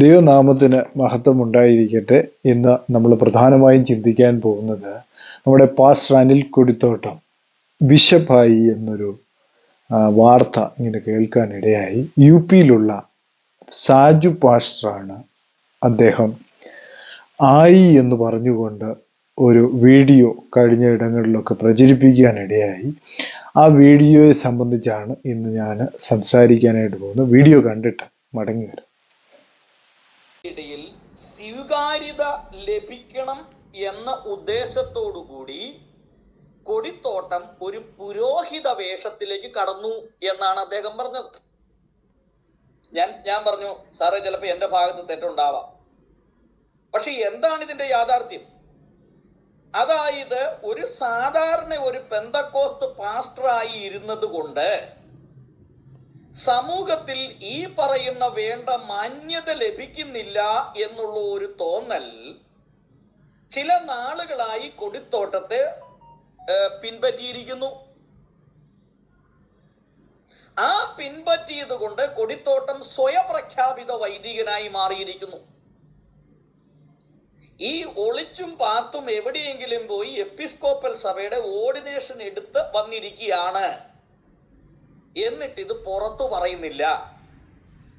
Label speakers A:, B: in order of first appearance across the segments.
A: ദൈവനാമത്തിന് മഹത്വം ഉണ്ടായിരിക്കട്ടെ ഇന്ന് നമ്മൾ പ്രധാനമായും ചിന്തിക്കാൻ പോകുന്നത് നമ്മുടെ പാസ്റ്റർ അനിൽ കൊടിത്തോട്ടം ബിഷപ്പായി എന്നൊരു വാർത്ത ഇങ്ങനെ കേൾക്കാനിടയായി. യു പിയിലുള്ള സാജു പാസ്റ്ററാണ് അദ്ദേഹം. ആയി എന്ന് പറഞ്ഞുകൊണ്ട് ഒരു വീഡിയോ കഴിഞ്ഞ ഇടങ്ങളിലൊക്കെ പ്രചരിപ്പിക്കാനിടയായി. ആ വീഡിയോയെ സംബന്ധിച്ചാണ് ഇന്ന് ഞാൻ സംസാരിക്കാനായിട്ട് പോകുന്നത്. വീഡിയോ കണ്ടിട്ട് മടങ്ങി വരാം.
B: ഇടയിൽ സ്വീകാര്യത ലഭിക്കണം എന്ന ഉദ്ദേശത്തോടു കൂടി കൊടിത്തോട്ടം ഒരു പുരോഹിത വേഷത്തിലേക്ക് കടന്നു എന്നാണ് അദ്ദേഹം പറഞ്ഞത്. ഞാൻ ഞാൻ പറഞ്ഞു സാറേ ചിലപ്പോൾ എന്റെ ഭാഗത്ത് തെറ്റുണ്ടാവാം. പക്ഷെ എന്താണ് ഇതിന്റെ യാഥാർത്ഥ്യം? അതായത് ഒരു സാധാരണ ഒരു പെന്തക്കോസ്ത് പാസ്റ്ററായി ഇരുന്നത് കൊണ്ട് സമൂഹത്തിൽ ഈ പറയുന്ന വേണ്ട മാന്യത ലഭിക്കുന്നില്ല എന്നുള്ള ഒരു തോന്നൽ ചില നാളുകളായി കൊടിത്തോട്ടത്തെ പിൻപറ്റിയിരിക്കുന്നു. ആ പിൻപറ്റിയത് കൊണ്ട് കൊടിത്തോട്ടം സ്വയപ്രഖ്യാപിത വൈദികനായി മാറിയിരിക്കുന്നു. ഈ ഒളിച്ചും പാത്തും എവിടെയെങ്കിലും പോയി എപ്പിസ്കോപ്പൽ സഭയുടെ ഓർഡിനേഷൻ എടുത്ത് വന്നിരിക്കുകയാണ്. എന്നിട്ട് ഇത് പുറത്തു പറയുന്നില്ല.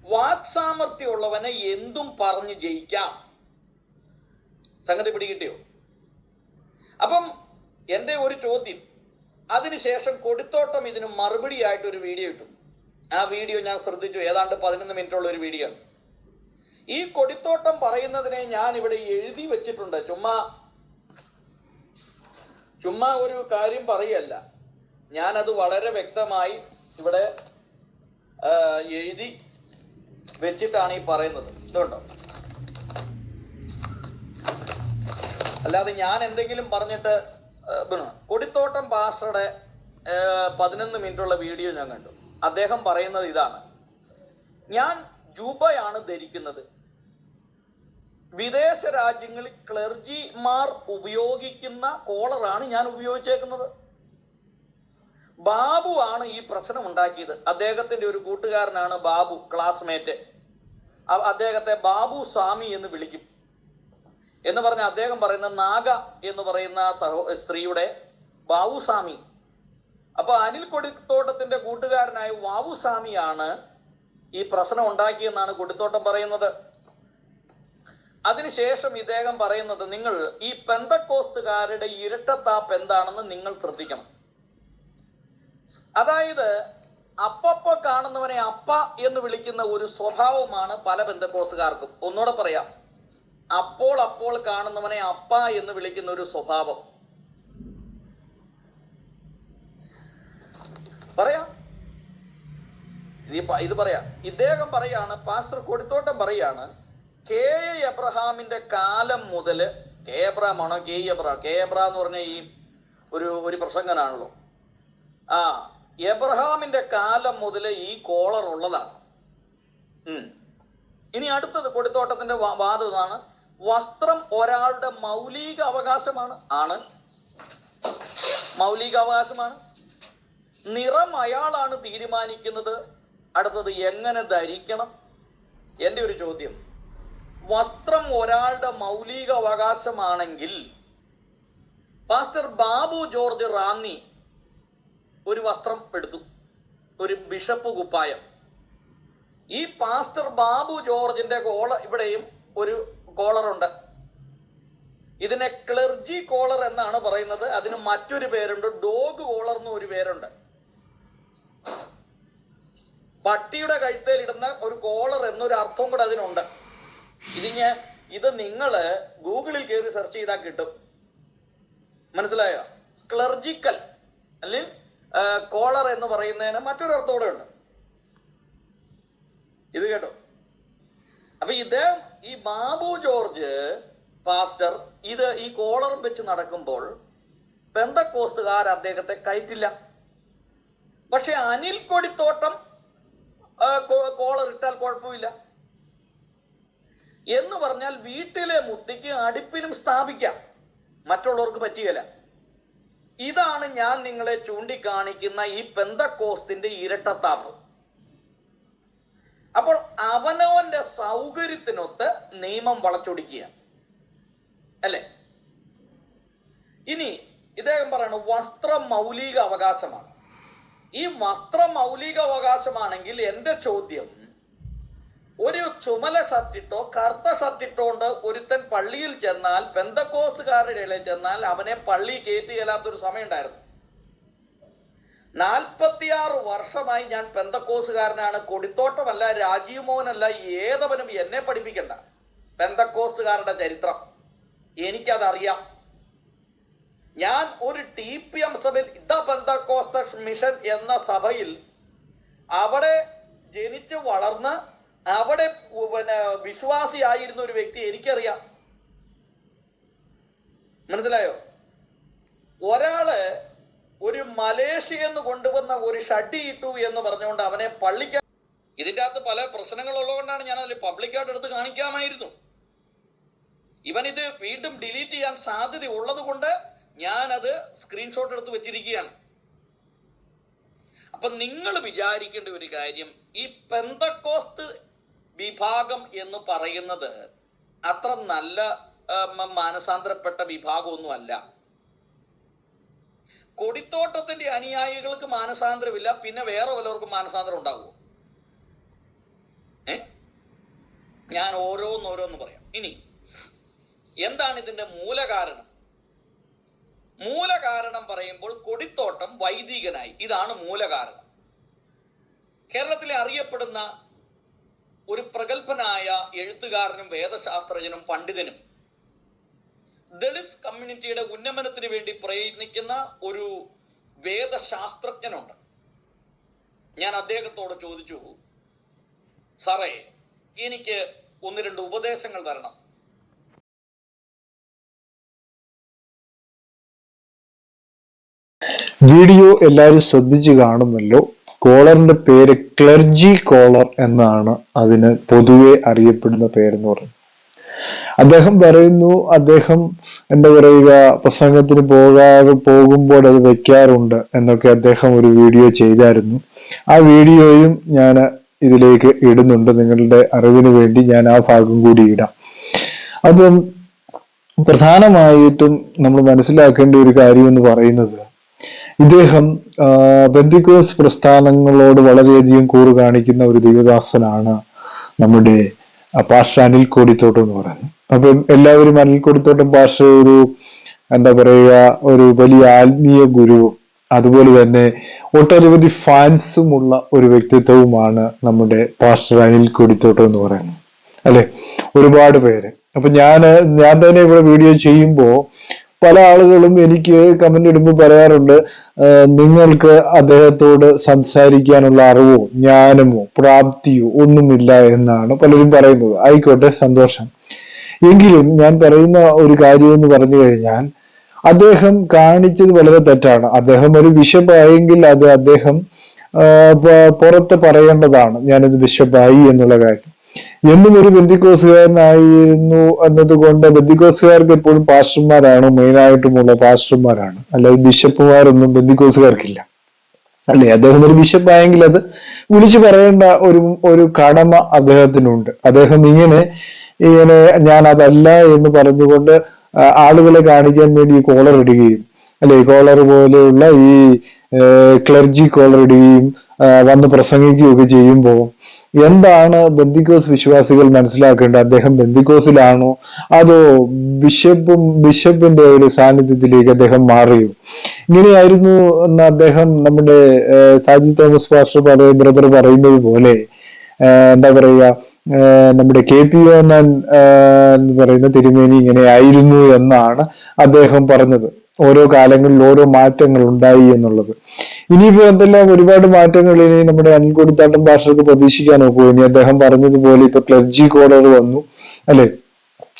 B: വാക്സാമർത്ഥ്യമുള്ളവനെ എന്തും പറഞ്ഞു ജയിക്കാം. സംഗതി പിടികിട്ടിയോ? അപ്പം എന്റെ ഒരു ചോദ്യം. അതിനുശേഷം കൊടുത്തോട്ടം ഇതിന് മറുപടിയായിട്ട് ഒരു വീഡിയോ ഇട്ടു. ആ വീഡിയോ ഞാൻ ശ്രദ്ധിച്ചു. ഏതാണ്ട് പതിനൊന്ന് മിനിറ്റുള്ള ഒരു വീഡിയോ ഈ കൊടിത്തോട്ടം പറയുന്നതിനെ ഞാൻ ഇവിടെ എഴുതി വെച്ചിട്ടുണ്ട്. ചുമ്മാ ചുമ്മാ ഒരു കാര്യം പറയല്ല. ഞാനത് വളരെ വ്യക്തമായി ഇവിടെ എഴുതി വെച്ചിട്ടാണ് ഈ പറയുന്നത്. ഇതുണ്ടോ? അല്ലാതെ ഞാൻ എന്തെങ്കിലും പറഞ്ഞിട്ട് കൊടിത്തോട്ടം പാസ്റ്ററുടെ പതിനൊന്ന് മിനിറ്റുള്ള വീഡിയോ ഞാൻ കണ്ടു. അദ്ദേഹം പറയുന്നത് ഇതാണ്. ഞാൻ ജൂബയാണ് ധരിക്കുന്നത്. വിദേശ രാജ്യങ്ങളിൽ ക്ലർജിമാർ ഉപയോഗിക്കുന്ന കോളറാണ് ഞാൻ ഉപയോഗിച്ചേക്കുന്നത്. ബാബു ആണ് ഈ പ്രശ്നം ഉണ്ടാക്കിയത് അദ്ദേഹത്തിന്റെ ഒരു കൂട്ടുകാരനാണ് ബാബു ക്ലാസ്മേറ്റ് അദ്ദേഹത്തെ ബാബു സ്വാമി എന്ന് വിളിക്കും. എന്ന് പറഞ്ഞ അദ്ദേഹം പറയുന്ന നാഗ എന്ന് പറയുന്ന സഹോ സ്ത്രീയുടെ ബാബുസ്വാമി അപ്പൊ അനിൽ കൊടിത്തോട്ടത്തിന്റെ കൂട്ടുകാരനായ വാവുസ്വാമിയാണ് ഈ പ്രശ്നം ഉണ്ടാക്കിയെന്നാണ് കൊടിത്തോട്ടം പറയുന്നത്. അതിനുശേഷം ഇദ്ദേഹം പറയുന്നത് നിങ്ങൾ ഈ പെന്തക്കോസ്തുകാരുടെ ഇരട്ടത്താപ്പ് എന്താണെന്ന് നിങ്ങൾ ശ്രദ്ധിക്കണം. അതായത് അപ്പപ്പ കാണുന്നവനെ അപ്പ എന്ന് വിളിക്കുന്ന ഒരു സ്വഭാവമാണ് പല ബന്ധക്കോസുകാർക്കും. ഒന്നുകൂടെ പറയാം. അപ്പോൾ അപ്പോൾ കാണുന്നവനെ അപ്പ എന്ന് വിളിക്കുന്ന ഒരു സ്വഭാവം. പറയാം. ഇത് പറയാം. ഇദ്ദേഹം പറയാണ് പാസ്റ്റർ കൊടിത്തോട്ടം പറയാണ് കെ. എബ്രഹാമിന്റെ കാലം മുതൽ കെ. എബ്രഹാം ആണോ? കെ. എബ്രഹാം കെ. എബ്രഹാം എന്ന് പറഞ്ഞ ഈ ഒരു ഒരു പ്രസംഗനാണല്ലോ. ആ എബ്രഹാമിന്റെ കാലം മുതൽ ഈ കോളർ ഉള്ളതാണ്. ഇനി അടുത്തത് കൊടുത്തോട്ടത്തിന്റെ വാദം ഇതാണ്. വസ്ത്രം ഒരാളുടെ മൗലിക അവകാശമാണ് ആണ്. മൗലിക അവകാശമാണ്. നിറം അയാളാണ് തീരുമാനിക്കുന്നത്. അടുത്തത് എങ്ങനെ ധരിക്കണം? എന്റെ ഒരു ചോദ്യം. വസ്ത്രം ഒരാളുടെ മൗലിക അവകാശമാണെങ്കിൽ പാസ്റ്റർ ബാബു ജോർജ് റാന്നി ഒരു വസ്ത്രം എടുത്തു. ഒരു ബിഷപ്പ് കുപ്പായം. ഈ പാസ്റ്റർ ബാബു ജോർജിന്റെ കോള ഇവിടെയും ഒരു കോളറുണ്ട് ഇതിനെ ക്ലർജി കോളർ എന്നാണ് പറയുന്നത്. അതിന് മറ്റൊരു പേരുണ്ട്. ഡോഗ് കോളർ എന്ന് ഒരു പേരുണ്ട്. പട്ടിയുടെ കഴുത്തേലിടുന്ന ഒരു കോളർ എന്നൊരു അർത്ഥം കൂടെ അതിനുണ്ട്. ഇതിന് ഇത് നിങ്ങൾ ഗൂഗിളിൽ കയറി സെർച്ച് ചെയ്താൽ കിട്ടും. മനസ്സിലായോ? ക്ലർജിക്കൽ അല്ലെങ്കിൽ കോളർ എന്ന് പറയുന്നതിന് മറ്റൊരു അർത്ഥം കൂടെ ഉണ്ട്. ഇത് കേട്ടോ. അപ്പൊ ഇദ്ദേഹം ഈ ബാബു ജോർജ് പാസ്റ്റർ ഇത് ഈ കോളർ വെച്ച് നടക്കുമ്പോൾ പെന്തക്കോസ്തുകാർ അദ്ദേഹത്തെ കയറ്റില്ല. പക്ഷെ അനിൽ കൊടിത്തോട്ടം കോളർ ഇട്ടാൽ കുഴപ്പമില്ല. എന്ന് പറഞ്ഞാൽ വീട്ടിലെ മുത്തിക്ക് അടുപ്പിലും സ്ഥാപിക്കാം. മറ്റുള്ളവർക്ക് പറ്റുകയില്ല. ഇതാണ് ഞാൻ നിങ്ങളെ ചൂണ്ടിക്കാണിക്കുന്ന ഈ പെന്തക്കോസ്തിന്റെ ഇരട്ടത്താപ്പ്. അപ്പോൾ അവനവന്റെ സൗകര്യത്തിനൊത്ത് നിയമം വളച്ചൊടിക്കുക. അല്ലേ? ഇനി ഇദ്ദേഹം പറയണു വസ്ത്ര മൗലിക അവകാശമാണ് ഈ വസ്ത്ര മൗലിക അവകാശമാണെങ്കിൽ എന്റെ ചോദ്യം ഒരു ചുമല ഷർട്ടിട്ടോ കറുത്ത ഷർട്ടിട്ടോണ്ട് ഒരുത്തൻ പള്ളിയിൽ ചെന്നാൽ ബന്ധക്കോസുകാരുടെ ഇടയിൽ ചെന്നാൽ അവനെ പള്ളി കയറ്റിയല്ലാത്തൊരു സമയം ഉണ്ടായിരുന്നു നാൽപ്പത്തിയാറ് വർഷമായി ഞാൻ പെന്തക്കോസുകാരനാണ് കൊടിത്തോട്ടമല്ല രാജീവ് മോഹനല്ല ഏതവനും എന്നെ പഠിപ്പിക്കണ്ട. പെന്തക്കോസുകാരുടെ ചരിത്രം. എനിക്കതറിയാം. ഞാൻ ഒരു ടി പി എം സഭയിൽ ദ പെന്തക്കോസ്ത മിഷൻ എന്ന സഭയിൽ അവിടെ ജനിച്ച് വളർന്ന് അവിടെ പിന്നെ വിശ്വാസിയായിരുന്ന ഒരു വ്യക്തി എനിക്കറിയാം. മനസ്സിലായോ? ഒരാൾ ഒരു മലേഷ്യന്ന് കൊണ്ടുവന്ന ഒരു ഷട്ടി ഇട്ടു എന്ന് പറഞ്ഞുകൊണ്ട് അവനെ പള്ളിക്ക ഇതിന്റെ അകത്ത് പല പ്രശ്നങ്ങളുള്ളതുകൊണ്ടാണ് ഞാൻ അതിൽ പബ്ലിക്കായിട്ട് എടുത്ത് കാണിക്കാമായിരുന്നു. ഇവൻ ഇത് വീണ്ടും ഡിലീറ്റ് ചെയ്യാൻ സാധ്യത ഉള്ളത് കൊണ്ട് ഞാനത് സ്ക്രീൻഷോട്ട് എടുത്ത് വെച്ചിരിക്കുകയാണ്. അപ്പൊ നിങ്ങൾ വിചാരിക്കേണ്ട ഒരു കാര്യം ഈ പെന്തക്കോസ്ത് വിഭാഗം എന്ന് പറയുന്നത് അത്ര നല്ല മാനസാന്തരപ്പെട്ട വിഭാഗമൊന്നും മാനസാന്തരപ്പെട്ട വിഭാഗമൊന്നുമല്ല. കൊടിത്തോട്ടത്തിന്റെ അനുയായികൾക്ക് മാനസാന്തരമില്ല പിന്നെ വേറെ വല്ലവർക്കും മാനസാന്തരം ഉണ്ടാകുമോ ഞാൻ ഓരോന്നോരോന്ന് പറയാം. ഇനി എന്താണ് ഇതിന്റെ മൂലകാരണം? മൂലകാരണം പറയുമ്പോൾ കൊടിത്തോട്ടം വൈദികനായി. ഇതാണ് മൂലകാരണം. കേരളത്തിലെ അറിയപ്പെടുന്ന ഒരു പ്രഗത്ഭനായ എഴുത്തുകാരനും വേദശാസ്ത്രജ്ഞനും പണ്ഡിതനും. ദളിത് കമ്മ്യൂണിറ്റിയുടെ ഉന്നമനത്തിന് വേണ്ടി പ്രയത്നിക്കുന്ന ഒരു വേദശാസ്ത്രജ്ഞനുണ്ട്. ഞാൻ അദ്ദേഹത്തോട് ചോദിച്ചു സാറേ എനിക്ക് ഒന്ന് രണ്ട് ഉപദേശങ്ങൾ തരണം.
A: വീഡിയോ എല്ലാവരും ശ്രദ്ധിച്ചു കാണുമല്ലോ. കോളറിന്റെ പേര് ക്ലർജി കോളർ എന്നാണ് അതിന് പൊതുവെ അറിയപ്പെടുന്ന പേരെന്ന് പറയുന്നത്. അദ്ദേഹം പറയുന്നു അദ്ദേഹം എന്താ പറയുക പ്രസംഗത്തിന് പോകാതെ പോകുമ്പോൾ അത് വെക്കാറുണ്ട് എന്നൊക്കെ അദ്ദേഹം ഒരു വീഡിയോ ചെയ്തായിരുന്നു. ആ വീഡിയോയും ഞാൻ ഇതിലേക്ക് ഇടുന്നുണ്ട്. നിങ്ങളുടെ അറിവിന് വേണ്ടി ഞാൻ ആ ഭാഗം കൂടി ഇടാം. അപ്പം പ്രധാനമായിട്ടും നമ്മൾ മനസ്സിലാക്കേണ്ട ഒരു കാര്യം എന്ന് പറയുന്നത് ഇദ്ദേഹം ആ, ബന്ദിക്കോസ് പ്രസ്ഥാനങ്ങളോട് വളരെയധികം കൂറ് കാണിക്കുന്ന ഒരു ദൈവദാസനാണ് നമ്മുടെ പാഷ അനിൽ കോടിത്തോട്ടം എന്ന് പറയുന്നത്. അപ്പം എല്ലാവരും അനിൽ കോടിത്തോട്ടം പാഷ ഒരു എന്താ പറയുക ഒരു വലിയ ആത്മീയ ഗുരു. അതുപോലെ തന്നെ ഒട്ടനവധി ഫാൻസുമുള്ള ഒരു വ്യക്തിത്വവുമാണ് നമ്മുടെ പാസ്റ്റർ അനിൽ കൊടിത്തോട്ടം എന്ന് പറയുന്നത്. അല്ലെ? ഒരുപാട് പേര്. അപ്പൊ ഞാൻ ഞാൻ തന്നെ ഇവിടെ വീഡിയോ ചെയ്യുമ്പോൾ പല ആളുകളും എനിക്ക് കമന്റ് ഇടുമ്പോൾ പറയാറുണ്ട് നിങ്ങൾക്ക് അദ്ദേഹത്തോട് സംസാരിക്കാനുള്ള അറിവോ ജ്ഞാനമോ പ്രാപ്തിയോ ഒന്നുമില്ല എന്നാണ് പലരും പറയുന്നത്. ആയിക്കോട്ടെ സന്തോഷം. എങ്കിലും ഞാൻ പറയുന്ന ഒരു കാര്യം എന്ന് പറഞ്ഞു കഴിഞ്ഞാൽ അദ്ദേഹം കാണിച്ചത് വളരെ തെറ്റാണ്. അദ്ദേഹം ഒരു ബിഷപ്പായെങ്കിൽ അത് അദ്ദേഹം പുറത്ത് പറയേണ്ടതാണ്. ഞാനിത് ബിഷപ്പായി എന്നുള്ള കാര്യം. എന്നും ഒരു ബന്ധിക്കോസുകാരനായിരുന്നു എന്നതുകൊണ്ട് ബന്ധിക്കോസുകാർക്ക് എപ്പോഴും പാസ്റ്റർമാരാണ് മെയിനായിട്ടുമുള്ള പാസ്റ്റർമാരാണ്. അല്ലാതെ ബിഷപ്പുമാരൊന്നും ബന്ധിക്കോസുകാർക്കില്ല. അല്ലെ? അദ്ദേഹം ഒരു ബിഷപ്പായെങ്കിൽ അത് വിളിച്ചു പറയേണ്ട ഒരു ഒരു കടമ അദ്ദേഹത്തിനുണ്ട്. അദ്ദേഹം ഇങ്ങനെ ഇങ്ങനെ ഞാൻ അതല്ല എന്ന് പറഞ്ഞുകൊണ്ട് ആളുകളെ കാണിക്കാൻ വേണ്ടി ഈ കോളർ ഇടുകയും അല്ലെ? കോളർ പോലെയുള്ള ഈ ക്ലർജി കോളർ ഇടുകയും വന്ന് പ്രസംഗിക്കുകയൊക്കെ ചെയ്യുമ്പോൾ എന്താണ് ബന്ദിക്കോസ് വിശ്വാസികൾ മനസ്സിലാക്കേണ്ടത്? അദ്ദേഹം ബന്ദിക്കോസിലാണോ അതോ ബിഷപ്പും ബിഷപ്പിന്റെ ഒരു സാന്നിധ്യത്തിലേക്ക് അദ്ദേഹം മാറിയോ? ഇങ്ങനെയായിരുന്നു എന്ന് അദ്ദേഹം നമ്മുടെ സാജി തോമസ് പാസ്റ്റർ പറയ ബ്രദർ പറയുന്നത് പോലെ. എന്താ പറയുക? നമ്മുടെ കെ പി ഓനൻ എന്ന് പറയുന്ന തിരുമേനി ഇങ്ങനെ ആയിരുന്നു എന്നാണ് അദ്ദേഹം പറഞ്ഞത്. ഓരോ കാലങ്ങളിൽ ഓരോ മാറ്റങ്ങൾ ഉണ്ടായി എന്നുള്ളത്. ഇനിയിപ്പോ എന്തെല്ലാം ഒരുപാട് മാറ്റങ്ങൾ ഇനി നമ്മുടെ അൻകൊടിത്താട്ടം ഭാഷകൾക്ക് പ്രതീക്ഷിക്കാൻ നോക്കൂ. ഇനി അദ്ദേഹം പറഞ്ഞതുപോലെ ഇപ്പൊ ക്ലബ്ജി കോഡർ വന്നു അല്ലെ?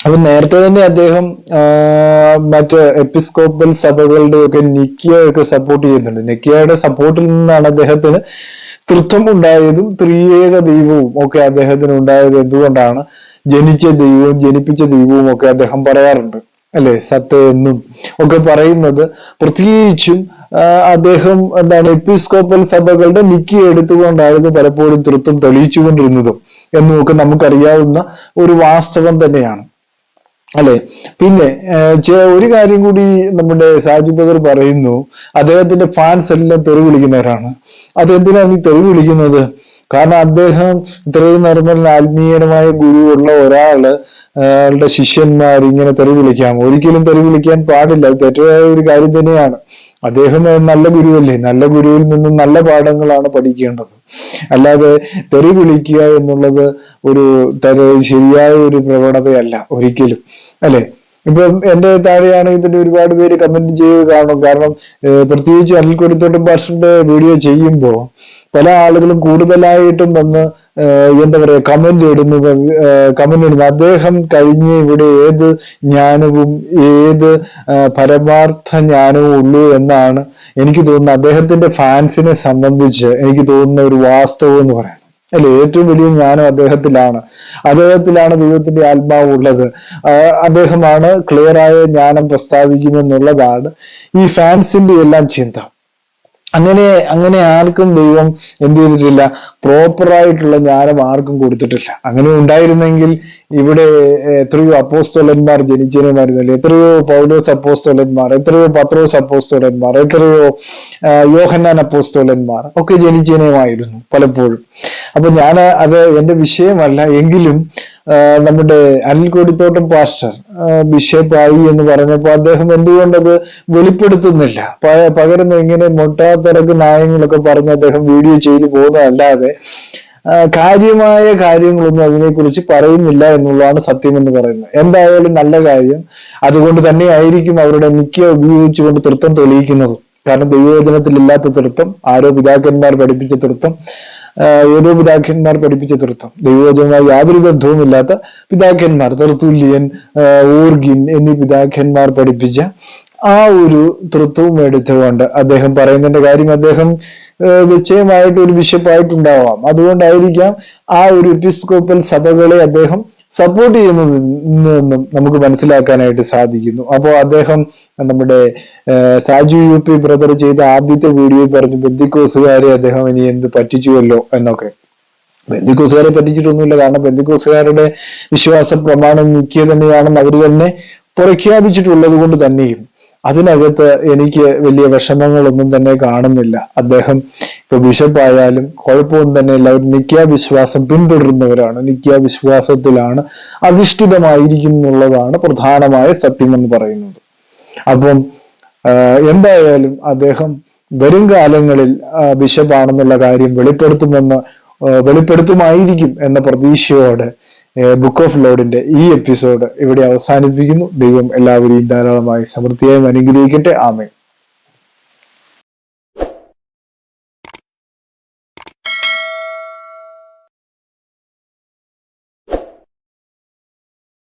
A: അപ്പൊ നേരത്തെ തന്നെ അദ്ദേഹം മറ്റേ എപ്പിസ്കോപ്പൽ സഭകളുടെ ഒക്കെ നിക്കിയൊക്കെ സപ്പോർട്ട് ചെയ്യുന്നുണ്ട്. നിക്കിയയുടെ സപ്പോർട്ടിൽ നിന്നാണ് അദ്ദേഹത്തിന് തൃത്വം ഉണ്ടായതും ത്രിയേക ദൈവവും ഒക്കെ അദ്ദേഹത്തിന് ഉണ്ടായത് എന്തുകൊണ്ടാണ്? ജനിച്ച ദൈവവും ജനിപ്പിച്ച ദൈവവും ഒക്കെ അദ്ദേഹം പറയാറുണ്ട് അല്ലെ? സത്യ എന്നും ഒക്കെ പറയുന്നത് പ്രത്യേകിച്ചും അദ്ദേഹം എന്താണ് എപ്പിസ്കോപ്പൽ സഭകളുടെ നിക്കി എടുത്തുകൊണ്ടായിരുന്നു പലപ്പോഴും തൃത്വം തെളിയിച്ചുകൊണ്ടിരുന്നതും എന്നുമൊക്കെ നമുക്കറിയാവുന്ന ഒരു വാസ്തവം തന്നെയാണ്. അല്ലെ? പിന്നെ ഒരു കാര്യം കൂടി നമ്മുടെ സാജി ബദർ പറയുന്നു. അദ്ദേഹത്തിന്റെ ഫാൻസ് എല്ലാം തെറി വിളിക്കുന്നവരാണ്. അതെന്തിനാണ് ഈ തെറി വിളിക്കുന്നത്? കാരണം അദ്ദേഹം ഇത്രയും നിർമ്മല ആത്മീയനമായ ഗുരുവുള്ള ഒരാൾ ശിഷ്യന്മാർ ഇങ്ങനെ തെറി വിളിക്കാം. ഒരിക്കലും തെറി വിളിക്കാൻ പാടില്ല. തെറ്റായ ഒരു കാര്യം തന്നെയാണ്. അദ്ദേഹം നല്ല ഗുരുവല്ലേ? നല്ല ഗുരുവിൽ നിന്നും നല്ല പാഠങ്ങളാണ് പഠിക്കേണ്ടത്. അല്ലാതെ തെറി വിളിക്കുക എന്നുള്ളത് ഒരു തര ശരിയായ ഒരു പ്രവണതയല്ല ഒരിക്കലും. അല്ലെ? ഇപ്പം എന്റെ താഴെയാണ് ഇതിന്റെ ഒരുപാട് പേര് കമന്റ് ചെയ്ത് കാണും. കാരണം പ്രത്യേകിച്ച് അനിൽ കൊടിത്തോട്ടം ഭാഷന്റെ വീഡിയോ ചെയ്യുമ്പോൾ പല ആളുകളും കൂടുതലായിട്ടും വന്ന് എന്താ പറയാ കമന്റ് ഇടുന്നത് കമന്റ് ഇടുന്നത് അദ്ദേഹം കഴിഞ്ഞ് ഇവിടെ ഏത് ജ്ഞാനവും ഏത് പരമാർത്ഥ ജ്ഞാനവും ഉള്ളൂ എന്നാണ് എനിക്ക് തോന്നുന്നത്. അദ്ദേഹത്തിന്റെ ഫാൻസിനെ സംബന്ധിച്ച് എനിക്ക് തോന്നുന്ന ഒരു വാസ്തവം എന്ന് പറയാം. അല്ലെ? ഏറ്റവും വലിയ ജ്ഞാനം അദ്ദേഹത്തിലാണ്. അദ്ദേഹത്തിലാണ് ദൈവത്തിന്റെ ആത്മാവ് ഉള്ളത്. അദ്ദേഹമാണ് ക്ലിയറായ ജ്ഞാനം പ്രസ്താവിക്കുന്നതെന്നുള്ളതാണ് ഈ ഫാൻസിന്റെ എല്ലാം ചിന്ത. അങ്ങനെ അങ്ങനെ ആർക്കും ദൈവം എന്ത് ചെയ്തിട്ടില്ല. പ്രോപ്പർ ആയിട്ടുള്ള ജ്ഞാനം ആർക്കും കൊടുത്തിട്ടില്ല. അങ്ങനെ ഉണ്ടായിരുന്നെങ്കിൽ ഇവിടെ എത്രയോ അപ്പോസ്തോലന്മാർ ജനിച്ചേനമായിരുന്നല്ലോ എത്രയോ പൗലോസ് അപ്പോസ്തോലന്മാർ എത്രയോ പത്രോസ് അപ്പോസ്തോലന്മാർ എത്രയോ യോഹന്നാൻ അപ്പോസ്തോലന്മാർ ഒക്കെ ജനിച്ചതിനുമായിരുന്നു പലപ്പോഴും. അപ്പൊ ഞാൻ അത് എന്റെ വിഷയമല്ല എങ്കിലും നമ്മുടെ അനിൽ കോടിത്തോട്ടം പാസ്റ്റർ ബിഷപ്പായി എന്ന് പറഞ്ഞപ്പോൾ അദ്ദേഹം എന്തുകൊണ്ടത് വെളിപ്പെടുത്തുന്നില്ല? പകരം ഇങ്ങനെ മൊട്ടാത്തിറക്ക് നായങ്ങളൊക്കെ പറഞ്ഞ് അദ്ദേഹം വീഡിയോ ചെയ്തു പോകുന്നതല്ലാതെ കാര്യമായ കാര്യങ്ങളൊന്നും അതിനെക്കുറിച്ച് പറയുന്നില്ല എന്നുള്ളതാണ് സത്യം എന്ന് പറയുന്നത്. എന്തായാലും നല്ല കാര്യം. അതുകൊണ്ട് തന്നെ ആയിരിക്കും അവരുടെ മിക്ക ഉപയോഗിച്ചുകൊണ്ട് തൃത്വം തെളിയിക്കുന്നത്. കാരണം ദൈവവചനത്തിൽ ഇല്ലാത്ത തൃത്വം ആരോ പിതാക്കന്മാർ പഠിപ്പിച്ച തൃത്വം ഏതോ പിതാക്കന്മാർ പഠിപ്പിച്ച തൃത്വം ദൈവവചനവുമായി യാതൊരു ബന്ധവുമില്ലാത്ത പിതാക്കന്മാർ തൃത്തുല്യൻ ഊർഗിൻ എന്നീ പിതാക്കന്മാർ പഠിപ്പിച്ച ആ ഒരു തൃത്വവും എടുത്തുകൊണ്ട് അദ്ദേഹം പറയുന്നതിന്റെ കാര്യം അദ്ദേഹം നിശ്ചയമായിട്ട് ഒരു ബിഷപ്പായിട്ടുണ്ടാവാം അതുകൊണ്ടായിരിക്കാം ആ ഒരു എപ്പിസ്കോപ്പൽ സഭകളെ അദ്ദേഹം സപ്പോർട്ട് ചെയ്യുന്നത് നമുക്ക് മനസ്സിലാക്കാനായിട്ട് സാധിക്കുന്നു. അപ്പോൾ അദ്ദേഹം നമ്മുടെ സാജു യു പി ബ്രദർ ചെയ്ത ആദ്യത്തെ വീഡിയോ പറഞ്ഞു ബന്ദിക്കോസുകാരെ അദ്ദേഹം ഇനി എന്ത് പറ്റിച്ചുവല്ലോ എന്നൊക്കെ. ബന്ദിക്കോസുകാരെ പറ്റിച്ചിട്ടൊന്നുമില്ല. കാരണം ബന്ദിക്കോസുകാരുടെ വിശ്വാസ പ്രമാണം നീക്കിയ തന്നെയാണെന്ന് അവർ തന്നെ പ്രഖ്യാപിച്ചിട്ടുള്ളത് കൊണ്ട് തന്നെയും. അതിനകത്ത് എനിക്ക് വലിയ വിഷമങ്ങളൊന്നും തന്നെ കാണുന്നില്ല. അദ്ദേഹം ഇപ്പൊ ബിഷപ്പായാലും കുഴപ്പമൊന്നും തന്നെ ഇല്ല. അവർ നിത്യാവിശ്വാസം പിന്തുടരുന്നവരാണ്. നിത്യാവിശ്വാസത്തിലാണ് അധിഷ്ഠിതമായിരിക്കുന്നുള്ളതാണ് പ്രധാനമായ സത്യം എന്ന് പറയുന്നത്. അപ്പം എന്തായാലും അദ്ദേഹം വരും കാലങ്ങളിൽ ബിഷപ്പാണെന്നുള്ള കാര്യം വെളിപ്പെടുത്തുമെന്ന് വെളിപ്പെടുത്തുമായിരിക്കും എന്ന പ്രതീക്ഷയോടെ ബുക്ക് ഓഫ് ലോഡിന്റെ ഈ എപ്പിസോഡ് ഇവിടെ അവസാനിപ്പിക്കുന്നു. ദൈവം എല്ലാവരെയും ധാരാളമായി സമൃദ്ധിയായും അനുഗ്രഹിക്കട്ടെ. ആമേ